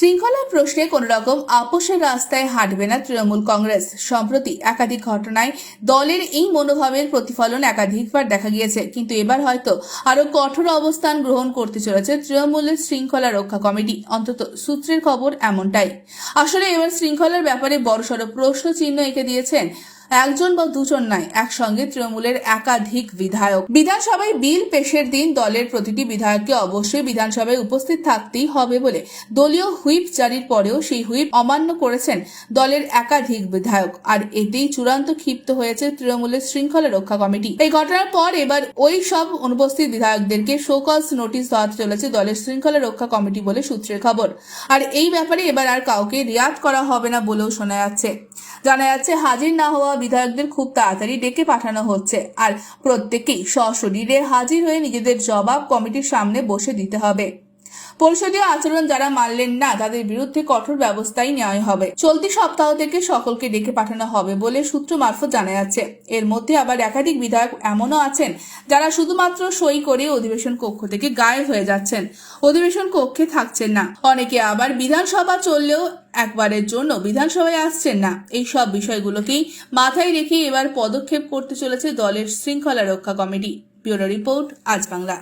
শৃঙ্খলার প্রশ্নে কোন রকম আপোষের রাস্তায় হাঁটবে না তৃণমূল কংগ্রেস। সম্প্রতি একাধিক ঘটনায় দলের এই মনোভাবের প্রতিফলন একাধিকবার দেখা গিয়েছে। কিন্তু এবার হয়তো আরও কঠোর অবস্থান গ্রহণ করতে চলেছে তৃণমূলের শৃঙ্খলা রক্ষা কমিটি। অন্তত সূত্রের খবর এমনটাই। আসলে এবার শৃঙ্খলার ব্যাপারে বড়সড় প্রশ্ন চিহ্ন এঁকে দিয়েছেন একজন বা দুজন নয় একসঙ্গে তৃণমূলের একাধিক বিধায়ক। বিধানসভায় বিল পেশের দিন দলের প্রতিটি বিধায়ককে অবশ্যই বিধানসভায় উপস্থিত থাকতেই হবে বলে দলীয় হুইপ জারির পরেও সেই হুইপ অমান্য করেছেন দলের একাধিক বিধায়ক, আর এতেই চূড়ান্ত ক্ষিপ্ত হয়েছে তৃণমূলের শৃঙ্খলা রক্ষা কমিটি। এই ঘটনার পর এবার ওই সব অনুপস্থিত বিধায়কদেরকে শোকজ নোটিশ দেওয়াতে চলেছে দলের শৃঙ্খলা রক্ষা কমিটি বলে সূত্রের খবর। আর এই ব্যাপারে এবার আর কাউকে রিয়াদ করা হবে না বলেও শোনা যাচ্ছে। জানা যাচ্ছে, হাজির না হওয়া বিধায়কদের খুব তাড়াতাড়ি ডেকে পাঠানো হচ্ছে। আর প্রত্যেকেই সশরীরে হাজির হয়ে নিজেদের জবাব কমিটির সামনে বসে দিতে হবে। পরিষদীয় আচরণ যারা মানলেন না, তাদের বিরুদ্ধে কঠোর ব্যবস্থাই নেওয়া হবে। চলতি সপ্তাহ থেকে সকলকে ডেকে পাঠানো হবে বলে সূত্র মারফত জানা যাচ্ছে। এর মধ্যে আবার একাধিক বিধায়ক এমনও আছেন যারা শুধুমাত্র সই করে অধিবেশন কক্ষ থেকে গায়েব হয়ে যাচ্ছেন। অধিবেশন কক্ষে থাকছেন না। অনেকে আবার বিধানসভা চললেও একবারের জন্য বিধানসভায় আসছেন না। এই সব বিষয়গুলোকেই মাথায় রেখে এবার পদক্ষেপ করতে চলেছে দলের শৃঙ্খলা রক্ষা কমিটি। ব্যুরো রিপোর্ট, আজ বাংলা।